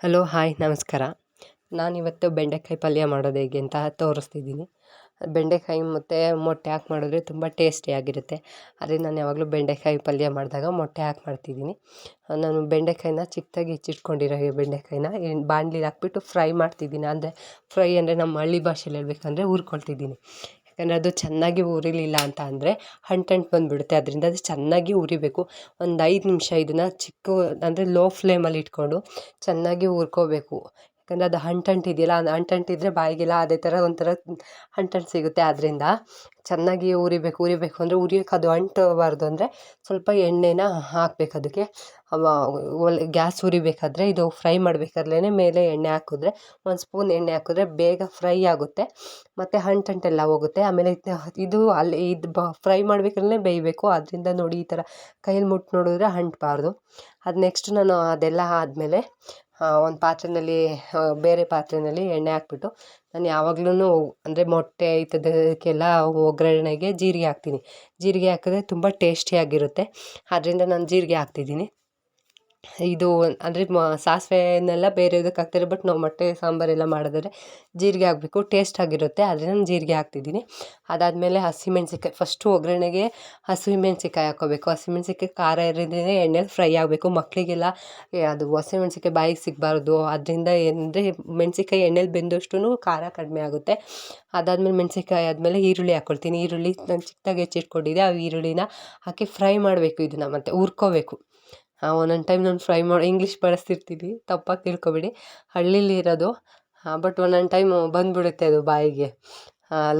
Hello, hi, ನಮಸ್ಕಾರ. ನಾನಿವತ್ತು ಬೆಂಡೆಕಾಯಿ ಪಲ್ಯ ಮಾಡೋದು ಹೇಗೆ ಅಂತ ತೋರಿಸ್ತಿದ್ದೀನಿ. ಬೆಂಡೆಕಾಯಿ ಮತ್ತು ಮೊಟ್ಟೆ ಹಾಕಿ ಮಾಡಿದ್ರೆ ತುಂಬ ಟೇಸ್ಟಿಯಾಗಿರುತ್ತೆ ಆದರೆ ನಾನು ಯಾವಾಗಲೂ ಬೆಂಡೆಕಾಯಿ ಪಲ್ಯ ಮಾಡಿದಾಗ ಮೊಟ್ಟೆ ಹಾಕಿ ಮಾಡ್ತಿದ್ದೀನಿ. ನಾನು ಬೆಂಡೆಕಾಯಿನ ಚಿಕ್ಕದಾಗಿ ಹೆಚ್ಚಿಟ್ಕೊಂಡಿರೋ ಬೆಂಡೆಕಾಯಿನ ಏನು ಬಾಣಲಿಗೆ ಹಾಕ್ಬಿಟ್ಟು ಫ್ರೈ ಮಾಡ್ತಿದ್ದೀನಿ. ಅಂದರೆ ಫ್ರೈ ಅಂದರೆ ನಮ್ಮ ಹಳ್ಳಿ ಭಾಷೆಯಲ್ಲಿ ಹೇಳ್ಬೇಕಂದ್ರೆ ಹುರ್ಕೊಳ್ತಿದ್ದೀನಿ ಅದು ಚೆನ್ನಾಗಿ ಉರಿಲಿಲ್ಲ ಅಂತ ಅಂದರೆ ಅಂಟಂಟು ಬಂದುಬಿಡುತ್ತೆ. ಅದರಿಂದ ಅದು ಚೆನ್ನಾಗಿ ಉರಿಬೇಕು. ಒಂದು ಐದು ನಿಮಿಷ ಇದನ್ನು ಚಿಕ್ಕ ಅಂದರೆ ಲೋ ಫ್ಲೇಮಲ್ಲಿ ಇಟ್ಕೊಂಡು ಚೆನ್ನಾಗಿ ಹುರ್ಕೋಬೇಕು ಯಾಕಂದರೆ ಅದು ಅಂಟಂಟು ಇದೆಯಲ್ಲ ಅದು ಅಂಟಂಟು ಇದ್ದರೆ ಬಾಯಿಗೆಲ್ಲ ಅದೇ ಥರ ಒಂಥರ ಅಂಟಂಟು ಸಿಗುತ್ತೆ. ಆದ್ದರಿಂದ ಚೆನ್ನಾಗಿ ಉರಿಬೇಕು ಉರಿಬೇಕು ಅಂದರೆ ಉರಿಯೋಕೆ ಅದು ಅಂಟಬಾರ್ದು ಅಂದರೆ ಸ್ವಲ್ಪ ಎಣ್ಣೆನ ಹಾಕ್ಬೇಕು ಅದಕ್ಕೆ. ಗ್ಯಾಸ್ ಉರಿಬೇಕಾದ್ರೆ ಇದು ಫ್ರೈ ಮಾಡಬೇಕಾದ್ಲೇ ಮೇಲೆ ಎಣ್ಣೆ ಹಾಕಿದ್ರೆ, ಒಂದು ಸ್ಪೂನ್ ಎಣ್ಣೆ ಹಾಕಿದ್ರೆ ಬೇಗ ಫ್ರೈ ಆಗುತ್ತೆ. ಮತ್ತು ಅಂಟಂಟೆಲ್ಲ ಹೋಗುತ್ತೆ. ಆಮೇಲೆ ಇದು ಅಲ್ಲಿ ಇದು ಬ ಫ್ರೈ ಮಾಡ್ಬೇಕಾದ್ರೆ ಬೇಯಬೇಕು. ಅದರಿಂದ ನೋಡಿ ಈ ಥರ ಕೈಯಲ್ಲಿ ಮುಟ್ಟು ನೋಡಿದ್ರೆ ಅಂಟಬಾರ್ದು ಅದು ನೆಕ್ಸ್ಟ್ ನಾನು ಅದೆಲ್ಲ ಆದಮೇಲೆ ಒಂದು ಪಾತ್ರೆಯಲ್ಲಿ ಬೇರೆ ಪಾತ್ರೆಯಲ್ಲಿ ಎಣ್ಣೆ ಹಾಕ್ಬಿಟ್ಟು ನಾನು ಯಾವಾಗ್ಲೂ ಅಂದರೆ ಮೊಟ್ಟೆ ಈ ಒಗ್ಗರಣೆಗೆ ಜೀರಿಗೆ ಹಾಕ್ತೀನಿ. ಜೀರಿಗೆ ಹಾಕಿದ್ರೆ ತುಂಬ ಟೇಸ್ಟಿಯಾಗಿರುತ್ತೆ. ಆದ್ದರಿಂದ ನಾನು ಜೀರಿಗೆ ಹಾಕ್ತಿದ್ದೀನಿ. ಇದು ಅಂದರೆ ಮ, ಸಾಸಿವೆನೆಲ್ಲ ಬೇರೆದಕ್ಕೆ ಹಾಕ್ತಾರೆ ಬಟ್ ನಾವು ಮೊಟ್ಟೆ, ಸಾಂಬಾರೆಲ್ಲ ಮಾಡಿದ್ರೆ ಜೀರಿಗೆ ಹಾಕಬೇಕು ಟೇಸ್ಟಾಗಿರುತ್ತೆ ಆದರೆ ನಾನು ಜೀರಿಗೆ ಹಾಕ್ತಿದ್ದೀನಿ. ಅದಾದಮೇಲೆ ಹಸಿಮೆಣ್ಸಿನ್ಕಾಯಿ ಫಸ್ಟು ಒಗ್ಗರಣೆಗೆ ಹಸಿಮೆಣ್ಸಿನ್ಕಾಯಿ ಹಾಕ್ಕೋಬೇಕು. ಹಸಿಮೆಣ್ಸಿನ್ಕಾಯಿ ಖಾರ ಇರೋದ್ರಿಂದ ಎಣ್ಣೆಲಿ ಫ್ರೈ ಆಗಬೇಕು. ಮಕ್ಕಳಿಗೆಲ್ಲ ಅದು ಹಸಿಮೆಣ್ಸಿನ್ಕಾಯಿ ಬಾಯಿಗೆ ಸಿಗಬಾರ್ದು. ಅದರಿಂದ ಏನಂದರೆ ಮೆಣ್ಸಿನ್ಕಾಯಿ ಎಣ್ಣೆಲಿ ಬೆಂದಷ್ಟು ಖಾರ ಕಡಿಮೆ ಆಗುತ್ತೆ. ಅದಾದಮೇಲೆ ಮೆಣ್ಸಿನ್ಕಾಯಿ ಆದಮೇಲೆ ಈರುಳ್ಳಿ ಹಾಕ್ಕೊಳ್ತೀನಿ. ಈರುಳ್ಳಿ ನಾನು ಚಿಕ್ಕದಾಗಿ ಹೆಚ್ಚಿಟ್ಕೊಂಡಿದ್ದೆ. ಆ ಈರುಳ್ಳಿನ ಹಾಕಿ ಫ್ರೈ ಮಾಡಬೇಕು ಇದನ್ನು ಮತ್ತು, ಹುರ್ಕೋಬೇಕು. ಒಂದೊಂದು ಟೈಮ್ ನಾನು ಫ್ರೈ ಮಾಡಿ ಇಂಗ್ಲೀಷ್ ಬಳಸ್ತಿರ್ತೀವಿ ತಪ್ಪಾಗಿ ತಿಳ್ಕೊಬೇಡಿ. ಹಳ್ಳೀಲಿ ಇರೋದು ಬಟ್ ಒಂದೊಂದು ಟೈಮು ಬಂದುಬಿಡುತ್ತೆ ಅದು ಬಾಯಿಗೆ.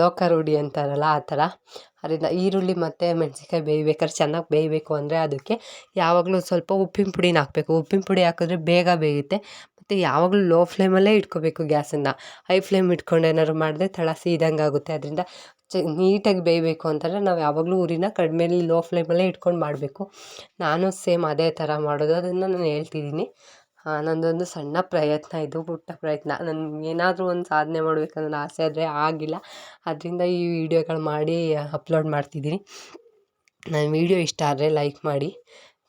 ಲೋಕ ರೂಢಿ ಅಂತಾರಲ್ಲ, ಆ ಥರ. ಅದರಿಂದ ಈರುಳ್ಳಿ ಮತ್ತು ಮೆಣ್ಸಿನ್ಕಾಯಿ ಬೇಯ್ಬೇಕಾದ್ರೆ ಚೆನ್ನಾಗಿ ಬೇಯಬೇಕು ಅಂದರೆ ಅದಕ್ಕೆ ಯಾವಾಗಲೂ ಸ್ವಲ್ಪ ಉಪ್ಪಿನ ಪುಡಿನ ಹಾಕಬೇಕು. ಉಪ್ಪಿನ ಪುಡಿ ಹಾಕಿದ್ರೆ ಬೇಗ ಬೇಯುತ್ತೆ. ಮತ್ತು ಯಾವಾಗಲೂ ಲೋ ಫ್ಲೇಮಲ್ಲೇ ಇಟ್ಕೋಬೇಕು ಗ್ಯಾಸನ್ನು. ಹೈ ಫ್ಲೇಮ್ ಇಟ್ಕೊಂಡು ಏನಾದ್ರು ಮಾಡಿದ್ರೆ ತಳ ಸೀದಂಗೆ ಆಗುತ್ತೆ ಅದರಿಂದ ಚ, ನೀಟಾಗಿ ಬೇಯಬೇಕು ಅಂತಂದರೆ ನಾವು ಯಾವಾಗಲೂ ಉರಿನ ಕಡಿಮೆಲಿ ಲೋ ಫ್ಲೇಮಲ್ಲೇ ಇಟ್ಕೊಂಡು ಮಾಡಬೇಕು. ನಾನು ಸೇಮ್ ಅದೇ ಥರ ಮಾಡೋದು ಅದನ್ನು ನಾನು ಹೇಳ್ತಿದ್ದೀನಿ. ನನ್ನದೊಂದು ಸಣ್ಣ ಪ್ರಯತ್ನ ಇದು, ಪುಟ್ಟ ಪ್ರಯತ್ನ. ನನ್ಗೆ ಏನಾದರೂ ಒಂದು ಸಾಧನೆ ಮಾಡಬೇಕನ್ನೋ ಆಸೆ ಆದರೆ ಆಗಿಲ್ಲ. ಅದರಿಂದ ಈ ವಿಡಿಯೋಗಳು ಮಾಡಿ ಅಪ್ಲೋಡ್ ಮಾಡ್ತಿದ್ದೀನಿ. ನನ್ನ ವೀಡಿಯೋ ಇಷ್ಟ ಆದರೆ ಲೈಕ್ ಮಾಡಿ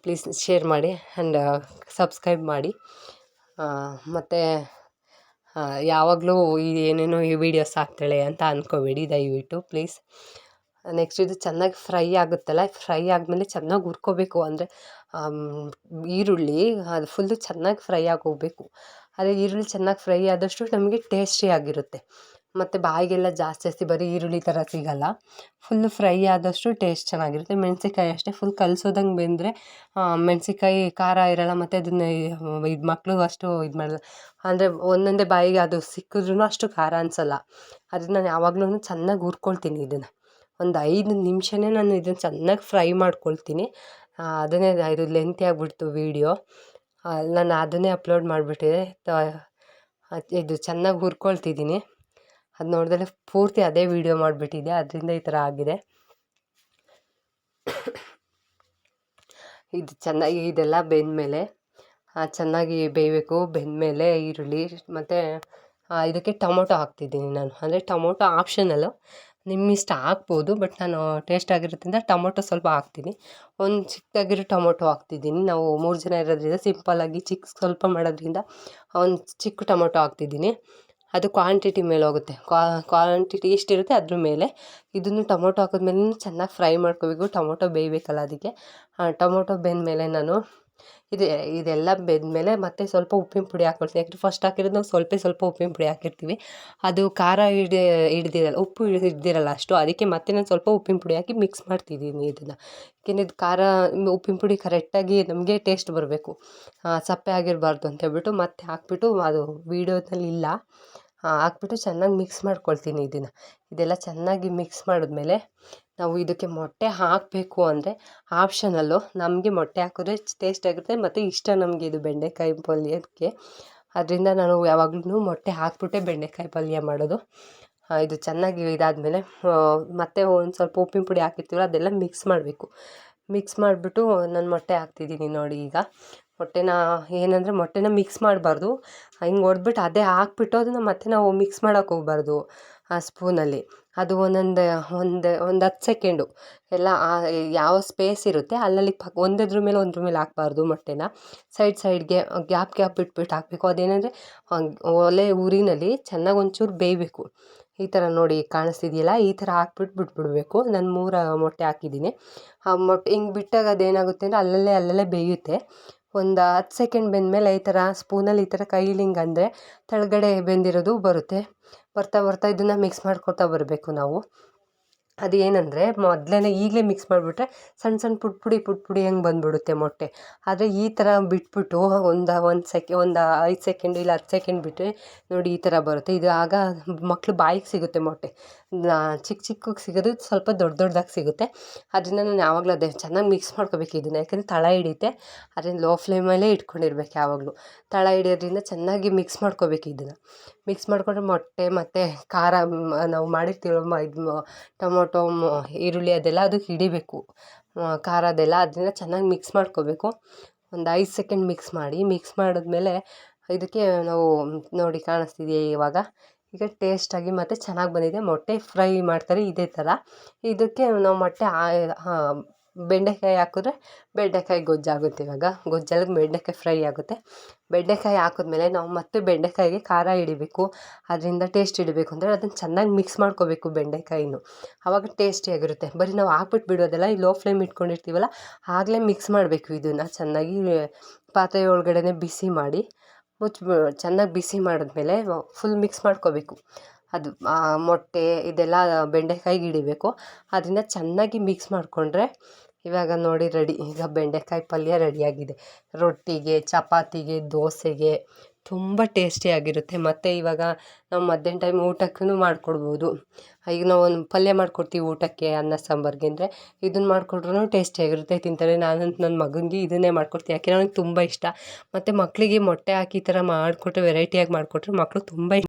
ಪ್ಲೀಸ್ ಶೇರ್ ಮಾಡಿ ಆ್ಯಂಡ್ ಸಬ್ಸ್ಕ್ರೈಬ್ ಮಾಡಿ. ಮತ್ತು ಯಾವಾಗಲೂ ಏನೇನೋ ಈ ವೀಡಿಯೋಸ್ ಹಾಕ್ತಾಳೆ ಅಂತ ಅಂದ್ಕೋಬೇಡಿ ದಯವಿಟ್ಟು ಪ್ಲೀಸ್ ನೆಕ್ಸ್ಟ್ ಇದು ಚೆನ್ನಾಗಿ ಫ್ರೈ ಆಗುತ್ತಲ್ಲ ಫ್ರೈ ಆದಮೇಲೆ ಚೆನ್ನಾಗಿ ಹುರ್ಕೋಬೇಕು ಅಂದರೆ ಈರುಳ್ಳಿ, ಅದು ಫುಲ್ಲು ಚೆನ್ನಾಗಿ ಫ್ರೈ ಆಗೋಗ್ಬೇಕು. ಅದೇ ಈರುಳ್ಳಿ ಚೆನ್ನಾಗಿ ಫ್ರೈ ಆದಷ್ಟು ನಮಗೆ ಟೇಸ್ಟಿಯಾಗಿರುತ್ತೆ ಮತ್ತು ಬಾಯಿಗೆಲ್ಲ ಜಾಸ್ತಿ ಜಾಸ್ತಿ ಬರೀ ಈರುಳ್ಳಿ ಥರ ಸಿಗೋಲ್ಲ. ಫುಲ್ಲು ಫ್ರೈ ಆದಷ್ಟು ಟೇಸ್ಟ್ ಚೆನ್ನಾಗಿರುತ್ತೆ. ಮೆಣ್ಸಿನ್ಕಾಯಿ ಅಷ್ಟೇ ಫುಲ್ ಕಲ್ಸೋದಂಗೆ ಬೆಂದರೆ ಮೆಣ್ಸಿನ್ಕಾಯಿ ಖಾರ ಇರೋಲ್ಲ, ಮತ್ತು ಅದನ್ನು ಇದು ಮಕ್ಕಳು ಅಷ್ಟು ಇದು ಮಾಡಲ್ಲ. ಅಂದರೆ ಒಂದೊಂದೇ ಬಾಯಿಗೆ ಅದು ಸಿಕ್ಕಿದ್ರೂ ಅಷ್ಟು ಖಾರ ಅನಿಸಲ್ಲ. ಅದನ್ನು ನಾನು ಯಾವಾಗ್ಲೂ ಚೆನ್ನಾಗಿ ಹುರ್ಕೊಳ್ತೀನಿ ಇದನ್ನು ಒಂದು ಐದು ನಿಮಿಷನೇ ನಾನು ಇದನ್ನು ಚೆನ್ನಾಗಿ ಫ್ರೈ ಮಾಡ್ಕೊಳ್ತೀನಿ. ಅದನ್ನೇ ಇದು ಲೆಂತಿ ಆಗಿಬಿಡ್ತು ವೀಡಿಯೋ ನಾನು ಅದನ್ನೇ ಅಪ್ಲೋಡ್ ಮಾಡಿಬಿಟ್ಟಿದೆ ಇದು ಚೆನ್ನಾಗಿ ಹುರ್ಕೊಳ್ತಿದ್ದೀನಿ. ಅದು ನೋಡಿದ್ರೆ ಪೂರ್ತಿ ಅದೇ ವೀಡಿಯೋ ಮಾಡಿಬಿಟ್ಟಿದೆ ಅದರಿಂದ ಈ ಥರ ಆಗಿದೆ. ಇದು ಚೆನ್ನಾಗಿ ಇದೆಲ್ಲ ಬೆಂದಮೇಲೆ ಚೆನ್ನಾಗಿ ಬೇಯಬೇಕು, ಬೆಂದಮೇಲೆ ಈರುಳ್ಳಿ, ಮತ್ತು ಇದಕ್ಕೆ ಟೊಮೊಟೊ ಹಾಕ್ತಿದ್ದೀನಿ ನಾನು. ಅಂದರೆ ಟೊಮೊಟೊ ಆಪ್ಷನಲ್ಲು ನಿಮ್ಮ ಇಷ್ಟ ಹಾಕ್ಬೋದು ಬಟ್ ನಾನು ಟೇಸ್ಟ್ ಆಗಿರೋದ್ರಿಂದ ಟೊಮೊಟೊ ಸ್ವಲ್ಪ ಹಾಕ್ತೀನಿ. ಒಂದು ಚಿಕ್ಕದಾಗಿರೋ ಟೊಮೊಟೊ ಹಾಕ್ತಿದ್ದೀನಿ. ನಾವು ಮೂರು ಜನ ಇರೋದ್ರಿಂದ ಸಿಂಪಲ್ಲಾಗಿ ಚಿಕ್ಕ ಸ್ವಲ್ಪ ಮಾಡೋದ್ರಿಂದ, ಒಂದು ಚಿಕ್ಕ ಟೊಮೊಟೊ ಹಾಕ್ತಿದ್ದೀನಿ. ಅದು ಕ್ವಾಂಟಿಟಿ ಮೇಲೆ ಹೋಗುತ್ತೆ. ಕ್ವಾಂಟಿಟಿ ಎಷ್ಟಿರುತ್ತೆ ಅದ್ರ ಮೇಲೆ. ಇದನ್ನು ಟೊಮೊಟೊ ಹಾಕಿದ್ಮೇಲೆ ಚೆನ್ನಾಗಿ ಫ್ರೈ ಮಾಡ್ಕೋಬೇಕು. ಟೊಮೊಟೊ ಬೇಯಬೇಕಲ್ಲ ಅದಕ್ಕೆ. ಟೊಮೊಟೊ ಬೆಂದಮೇಲೆ ನಾನು ಇದು, ಇದೆಲ್ಲ ಬೆಂದಮೇಲೆ ಮತ್ತೆ ಸ್ವಲ್ಪ ಉಪ್ಪಿನ ಪುಡಿ ಹಾಕ್ಕೊಳ್ತೀನಿ ಯಾಕಂದರೆ ಫಸ್ಟ್ ಹಾಕಿರೋದು ನಾವು ಸ್ವಲ್ಪ ಸ್ವಲ್ಪ ಉಪ್ಪಿನ ಪುಡಿ ಹಾಕಿರ್ತೀವಿ. ಅದು ಖಾರ ಹಿಡಿ ಹಿಡ್ದಿರಲ್ಲ, ಉಪ್ಪು ಹಿಡ್ದಿರಲ್ಲ ಅಷ್ಟು. ಅದಕ್ಕೆ ಮತ್ತೆ ನಾನು ಸ್ವಲ್ಪ ಉಪ್ಪಿನ ಪುಡಿ ಹಾಕಿ ಮಿಕ್ಸ್ ಮಾಡ್ತಿದ್ದೀನಿ ಇದನ್ನು. ಯಾಕೆಂದರೆ ಇದು ಖಾರ, ಉಪ್ಪಿನ ಪುಡಿ ಕರೆಕ್ಟಾಗಿ ನಮಗೆ ಟೇಸ್ಟ್ ಬರಬೇಕು. ಸಪ್ಪೆ ಆಗಿರಬಾರ್ದು ಅಂತ ಹೇಳ್ಬಿಟ್ಟು ಮತ್ತೆ ಹಾಕ್ಬಿಟ್ಟು ಅದು ವೀಡಿಯೋದಲ್ಲಿ ಇಲ್ಲ ಹಾಕ್ಬಿಟ್ಟು ಚೆನ್ನಾಗಿ ಮಿಕ್ಸ್ ಮಾಡ್ಕೊಳ್ತೀನಿ ಇದನ್ನು ಇದೆಲ್ಲ ಚೆನ್ನಾಗಿ ಮಿಕ್ಸ್ ಮಾಡಿದ್ಮೇಲೆ ನಾವು ಇದಕ್ಕೆ ಮೊಟ್ಟೆ ಹಾಕಬೇಕು ಅಂದರೆ ಆಪ್ಷನಲ್ಲು ನಮಗೆ ಮೊಟ್ಟೆ ಹಾಕಿದ್ರೆ ಟೇಸ್ಟ್ ಆಗುತ್ತೆ ಮತ್ತು ಇಷ್ಟ ನಮಗೆ ಇದು ಬೆಂಡೆಕಾಯಿ ಪಲ್ಯಕ್ಕೆ. ಅದರಿಂದ ನಾನು ಯಾವಾಗ್ಲೂ ಮೊಟ್ಟೆ ಹಾಕ್ಬಿಟ್ಟೆ ಬೆಂಡೆಕಾಯಿ ಪಲ್ಯ ಮಾಡೋದು. ಇದು ಚೆನ್ನಾಗಿ ಇದಾದಮೇಲೆ ಮತ್ತೆ ಒಂದು ಸ್ವಲ್ಪ ಉಪ್ಪಿನ ಪುಡಿ ಹಾಕಿರ್ತೀವಲ್ಲ ಅದೆಲ್ಲ ಮಿಕ್ಸ್ ಮಾಡಬೇಕು. ಮಿಕ್ಸ್ ಮಾಡಿಬಿಟ್ಟು ನಾನು ಮೊಟ್ಟೆ ಹಾಕ್ತಿದ್ದೀನಿ ನೋಡಿ ಈಗ. ಮೊಟ್ಟೆನ ಏನಂದರೆ ಮೊಟ್ಟೆನ ಮಿಕ್ಸ್ ಮಾಡಬಾರ್ದು. ಹಿಂಗೆ ಹೊಡೆದ್ಬಿಟ್ಟು ಅದೇ ಹಾಕ್ಬಿಟ್ಟು ಅದನ್ನ ಮತ್ತೆ ನಾವು ಮಿಕ್ಸ್ ಮಾಡೋಕ್ಕೆ ಹೋಗ್ಬಾರ್ದು, ಆ ಸ್ಪೂನಲ್ಲಿ ಅದು ಒಂದೊಂದು, ಒಂದು ಒಂದು ಹತ್ತು ಸೆಕೆಂಡು ಎಲ್ಲ ಯಾವ ಸ್ಪೇಸ್ ಇರುತ್ತೆ ಅಲ್ಲಲ್ಲಿ ಪಕ್ ಒಂದದ್ರ ಮೇಲೆ ಒಂದ್ರ ಮೇಲೆ ಹಾಕ್ಬಾರ್ದು ಮೊಟ್ಟೆನ. ಸೈಡ್ ಸೈಡ್ಗೆ ಗ್ಯಾಪ್ ಗ್ಯಾಪ್ ಇಟ್ಬಿಟ್ಟು ಹಾಕಬೇಕು. ಅದೇನಂದರೆ ಒಲೆ ಉರಿನಲ್ಲಿ ಚೆನ್ನಾಗಿ ಒಂಚೂರು ಬೇಯಬೇಕು. ಈ ಥರ ನೋಡಿ ಕಾಣಿಸ್ತಿದೆಯಲ್ಲ, ಈ ಥರ ಹಾಕ್ಬಿಟ್ಟು ಬಿಟ್ಬಿಡ್ಬೇಕು. ನಾನು ಮೂರು ಮೊಟ್ಟೆ ಹಾಕಿದ್ದೀನಿ. ಆ ಮೊಟ್ಟೆ ಹಿಂಗೆ ಬಿಟ್ಟಾಗ ಅದೇನಾಗುತ್ತೆ ಅಂದರೆ ಅಲ್ಲಲ್ಲೇ ಅಲ್ಲಲ್ಲೇ ಬೇಯುತ್ತೆ. ಒಂದು ಹತ್ತು ಸೆಕೆಂಡ್ ಬೆಂದಮೇಲೆ ಈ ಥರ ಸ್ಪೂನಲ್ಲಿ ಈ ಥರ ಕೈಲಿಂಗ್ ಅಂದರೆ ಕೆಳಗಡೆ ಬೆಂದಿರೋದು ಬರುತ್ತೆ. ಬರ್ತಾ ಬರ್ತಾ ಇದನ್ನು ಮಿಕ್ಸ್ ಮಾಡ್ಕೊಳ್ತಾ ಬರಬೇಕು ನಾವು. ಅದು ಏನಂದರೆ ಮೊದಲೇ ಈಗಲೇ ಮಿಕ್ಸ್ ಮಾಡಿಬಿಟ್ರೆ ಸಣ್ಣ ಸಣ್ಣ ಪುಟ್ ಪುಡಿ ಪುಟ್ ಪುಡಿ ಹಂಗೆ ಬಂದುಬಿಡುತ್ತೆ ಮೊಟ್ಟೆ. ಆದರೆ ಈ ಥರ ಬಿಟ್ಬಿಟ್ಟು ಒಂದು ಒಂದು ಸೆಕೆ, ಒಂದು ಐದು ಸೆಕೆಂಡ್ ಇಲ್ಲ ಹತ್ತು ಸೆಕೆಂಡ್ ಬಿಟ್ಟರೆ ನೋಡಿ ಈ ಥರ ಬರುತ್ತೆ. ಇದು ಆಗ ಮಕ್ಕಳು ಬಾಯಿಗೆ ಸಿಗುತ್ತೆ ಮೊಟ್ಟೆ. ಚಿಕ್ಕ ಚಿಕ್ಕಗೆ ಸಿಗೋದು ಸ್ವಲ್ಪ ದೊಡ್ಡ ದೊಡ್ಡದಾಗಿ ಸಿಗುತ್ತೆ. ಅದರಿಂದ ನಾನು ಯಾವಾಗಲೂ ಅದೇ ಚೆನ್ನಾಗಿ ಮಿಕ್ಸ್ ಮಾಡ್ಕೋಬೇಕು ಇದನ್ನು. ಯಾಕಂದರೆ ತಳ ಹಿಡಿಯುತ್ತೆ. ಅದರಿಂದ ಲೋ ಫ್ಲೇಮಲ್ಲೇ ಇಟ್ಕೊಂಡಿರ್ಬೇಕು ಯಾವಾಗಲೂ. ತಳ ಹಿಡಿಯೋದ್ರಿಂದ ಚೆನ್ನಾಗಿ ಮಿಕ್ಸ್ ಮಾಡ್ಕೋಬೇಕು ಇದನ್ನು. ಮಿಕ್ಸ್ ಮಾಡಿಕೊಂಡ್ರೆ ಮೊಟ್ಟೆ ಮತ್ತು ಖಾರ ನಾವು ಮಾಡಿರ್ತೀವಲ್ಲ ಇದು ಟೊಮೊಟೊ ಈರುಳ್ಳಿ ಅದೆಲ್ಲ ಅದು ಹಿಡಿಬೇಕು. ಖಾರ ಅದೆಲ್ಲ ಅದರಿಂದ ಚೆನ್ನಾಗಿ ಮಿಕ್ಸ್ ಮಾಡ್ಕೋಬೇಕು. ಒಂದು ಐದು ಸೆಕೆಂಡ್ ಮಿಕ್ಸ್ ಮಾಡಿ, ಮಿಕ್ಸ್ ಮಾಡಿದ್ಮೇಲೆ ಇದಕ್ಕೆ ನಾವು ನೋಡಿ ಕಾಣಿಸ್ತಿದೆಯಾ ಇವಾಗ? ಈಗ ಟೇಸ್ಟಾಗಿ ಮತ್ತು ಚೆನ್ನಾಗಿ ಬಂದಿದೆ. ಮೊಟ್ಟೆ ಫ್ರೈ ಮಾಡ್ತಾರೆ ಇದೇ ಥರ ಇದಕ್ಕೆ ನಾವು ಮೊಟ್ಟೆ ಬೆಂಡೆಕಾಯಿ ಹಾಕಿದ್ರೆ ಬೆಂಡೆಕಾಯಿ ಗೊಜ್ಜಾಗುತ್ತೆ ಇವಾಗ. ಗೊಜ್ಜಲ್ಲಿ ಬೆಂಡೆಕಾಯಿ ಫ್ರೈ ಆಗುತ್ತೆ. ಬೆಂಡೆಕಾಯಿ ಹಾಕಿದ್ಮೇಲೆ ನಾವು ಮತ್ತೆ ಬೆಂಡೆಕಾಯಿಗೆ ಖಾರ ಹಿಡಿಬೇಕು ಅದರಿಂದ ಟೇಸ್ಟ್ ಇಡಬೇಕು ಅಂದರೆ ಅದನ್ನು ಚೆನ್ನಾಗಿ ಮಿಕ್ಸ್ ಮಾಡ್ಕೋಬೇಕು ಬೆಂಡೆಕಾಯಿನೂ. ಆವಾಗ ಟೇಸ್ಟಿಯಾಗಿರುತ್ತೆ ಬರೀ ನಾವು ಹಾಕ್ಬಿಟ್ಟು ಬಿಡೋದಲ್ಲ, ಈ ಲೋ ಫ್ಲೇಮ್ ಇಟ್ಕೊಂಡಿರ್ತೀವಲ್ಲ, ಆಗಲೇ ಮಿಕ್ಸ್ ಮಾಡಬೇಕು ಇದನ್ನು ಚೆನ್ನಾಗಿ ಪಾತ್ರೆ ಒಳಗಡೆನೇ ಬಿಸಿ ಮಾಡಿ, ಮುಚ್ಚಿ, ಚೆನ್ನಾಗಿ ಬಿಸಿ ಮಾಡಿದ್ಮೇಲೆ ಫುಲ್ ಮಿಕ್ಸ್ ಮಾಡ್ಕೋಬೇಕು. ಅದು ಮೊಟ್ಟೆ ಇದೆಲ್ಲ ಬೆಂಡೆಕಾಯಿ ಹಿಡಿಬೇಕು ಅದರಿಂದ ಚೆನ್ನಾಗಿ ಮಿಕ್ಸ್ ಮಾಡಿಕೊಂಡ್ರೆ ಇವಾಗ ನೋಡಿ ರೆಡಿ ಈಗ ಬೆಂಡೆಕಾಯಿ ಪಲ್ಯ ರೆಡಿಯಾಗಿದೆ ರೊಟ್ಟಿಗೆ, ಚಪಾತಿಗೆ, ದೋಸೆಗೆ ತುಂಬ ಟೇಸ್ಟಿಯಾಗಿರುತ್ತೆ ಮತ್ತು ಇವಾಗ ನಾವು ಮಧ್ಯಾಹ್ನ ಟೈಮ್ ಊಟಕ್ಕೂ ಮಾಡಿಕೊಡ್ಬೋದು. ಈಗ ನಾವು ಒಂದು ಪಲ್ಯ ಮಾಡಿಕೊಡ್ತೀವಿ ಊಟಕ್ಕೆ, ಅನ್ನ, ಸಾಂಬಾರಿಗೆ ಅಂದರೆ ಇದನ್ನು ಮಾಡಿಕೊಟ್ರೂ ಟೇಸ್ಟಿಯಾಗಿರುತ್ತೆ ತಿಂತಾರೆ. ನಾನಂತೂ ನನ್ನ ಮಗನಿಗೆ ಇದನ್ನೇ ಮಾಡಿಕೊಡ್ತೀನಿ. ಯಾಕೆಂದರೆ ನನಗೆ ತುಂಬ ಇಷ್ಟ. ಮತ್ತು ಮಕ್ಕಳಿಗೆ ಮೊಟ್ಟೆ ಹಾಕಿ ಈ ಥರ ಮಾಡಿಕೊಟ್ರೆ ವೆರೈಟಿಯಾಗಿ ಮಾಡಿಕೊಟ್ರೆ ಮಕ್ಕಳು ತುಂಬ